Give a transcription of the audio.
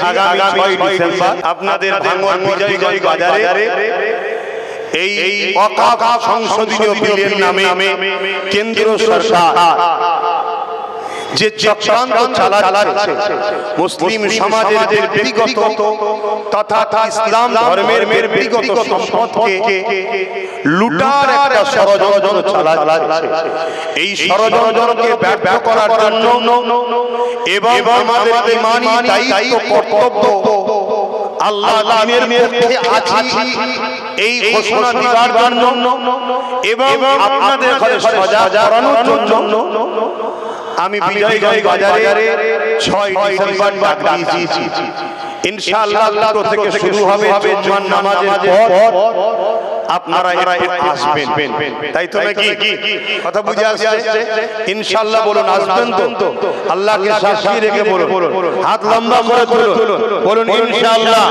আগামী ছয় ডিসেম্বর আপনাদের ভাঙন বিজয়গঞ্জ বাজারে এই অকাপ সংশোধনীয় বিলের নামে কেন্দ্র সরকার। যে চক্রান্ত চালাচ্ছে মুসলিম সমাজের ব্যক্তিগত তথা ইসলাম ধর্মের মের ব্যক্তিগত সম্পদকে লুটার একটা ষড়যন্ত্র চালাচ্ছে। এই ষড়যন্ত্রকে ব্যর্থ করার জন্য এবং আমাদের ইমানি দায়িত্ব কর্তব্য আল্লাহ আছি। এই ঘোষণা দেওয়ার জন্য এবং আপনাদের ঘরে সজাগ করানোর জন্য আমি বিজয়গঞ্জ বাজারে ছয় ডিসেম্বর ডাক দিয়েছি। ইনশাআল্লাহ থেকে শুরু হবে জুম্মার নামাজের পর আপনারা আসবেন। তাই তো নাকি? কথা বুঝে আসছে? ইনশাআল্লাহ বলুন আসবেন তো? আল্লাহকে সাক্ষী রেখে বলুন। হাত লম্বা করে তুলুন। বলুন ইনশাআল্লাহ।